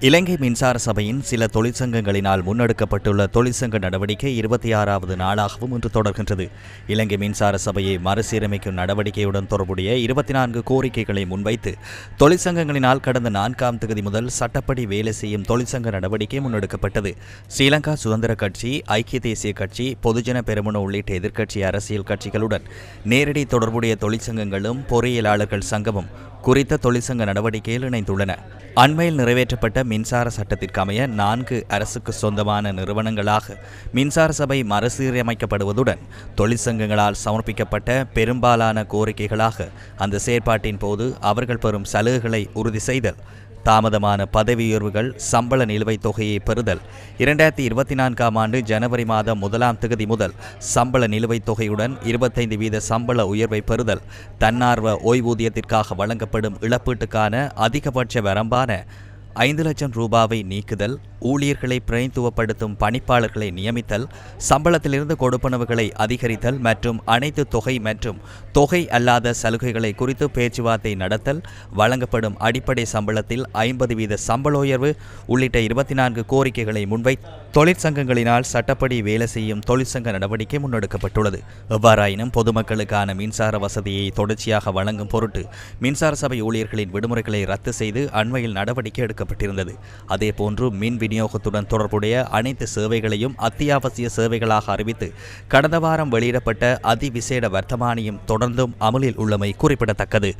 இலங்கை மின்சார சபையின் சில தொழிற்சங்கங்களினால் முன்னெடுக்கப்பட்டுள்ள தொழிற்சங்க நடவடிக்கை இருபத்தி ஆறாவது நாளாகவும் இன்று தொடர்கின்றது. இலங்கை மின்சார சபையை மறுசீரமைக்கும் நடவடிக்கையுடன் தொடர்புடைய இருபத்தி நான்கு கோரிக்கைகளை முன்வைத்து தொழிற்சங்கங்களினால் கடந்த நான்காம் தேதி முதல் சட்டப்படி வேலை செய்யும் தொழிற்சங்க நடவடிக்கை முன்னெடுக்கப்பட்டது. ஸ்ரீலங்கா சுதந்திர கட்சி ஐக்கிய தேசிய கட்சி பொதுஜன பெருமன உள்ளிட்ட எதிர்க்கட்சி அரசியல் கட்சிகளுடன் நேரடி தொடர்புடைய தொழிற்சங்கங்களும் பொறியியலாளர்கள் சங்கமும் குறித்த தொழிற்சங்க நடவடிக்கையில் இணைந்துள்ளன. அண்மையில் நிறைவேற்றப்பட்ட மின்சார சட்டத்திற்கு அமைய நான்கு அரசுக்கு சொந்தமான நிறுவனங்களாக மின்சார சபை மறுசீரமைக்கப்படுவதுடன் தொழிற்சங்கங்களால் சமர்ப்பிக்கப்பட்ட பெரும்பாலான கோரிக்கைகளாக அந்த செயற்பாட்டின் போது அவர்கள் பெறும் சலுகைகளை உறுதி செய்தல் தாமதமான பதவி உயர்வுகள் சம்பள நிலுவைத் தொகையை பெறுதல். இரண்டாயிரத்தி இருபத்தி நான்காம் ஆண்டு ஜனவரி மாதம் முதலாம் தேதி முதல் சம்பள நிலுவைத் தொகையுடன் இருபத்தைந்து வீத சம்பள உயர்வை பெறுதல். தன்னார்வ ஓய்வூதியத்திற்காக வழங்கப்படும் இழப்பீட்டுக்கான அதிகபட்ச வரம்பான ஐந்து லட்சம் ரூபாவை நீக்குதல் ஊழியர்களை பிரதித்துவப்படுத்தும் பணிப்பாளர்களை நியமித்தல் சம்பளத்திலிருந்து கொடுப்பனவுகளை அதிகரித்தல் மற்றும் அனைத்து தொகை மற்றும் தொகை அல்லாத சலுகைகளை குறித்து பேச்சுவார்த்தை நடத்தல் வழங்கப்படும் அடிப்படை சம்பளத்தில் ஐம்பது வீத சம்பள உயர்வு உள்ளிட்ட இருபத்தி நான்கு கோரிக்கைகளை முன்வை தொழிற்சங்கங்களினால் சட்டப்படி வேலை செய்யும் தொழிற்சங்க நடவடிக்கை முன்னெடுக்கப்பட்டுள்ளது. எவ்வாறாயினும் பொதுமக்களுக்கான மின்சார வசதியை தொடர்ச்சியாக வழங்கும் பொருட்டு மின்சார சபை ஊழியர்களின் விடுமுறைகளை ரத்து செய்து அண்மையில் நடவடிக்கை அறிவிக்கப்பட்டிருந்தது அதேபோன்று மின் விநியோகத்துடன் தொடர்புடைய அனைத்து சேவைகளையும் அத்தியாவசிய சேவைகளாக அறிவித்து கடந்த வாரம் வெளியிடப்பட்ட அதிவிசேட வர்த்தமானியும் தொடர்ந்தும் அமலில் உள்ளமை குறிப்பிடத்தக்கது.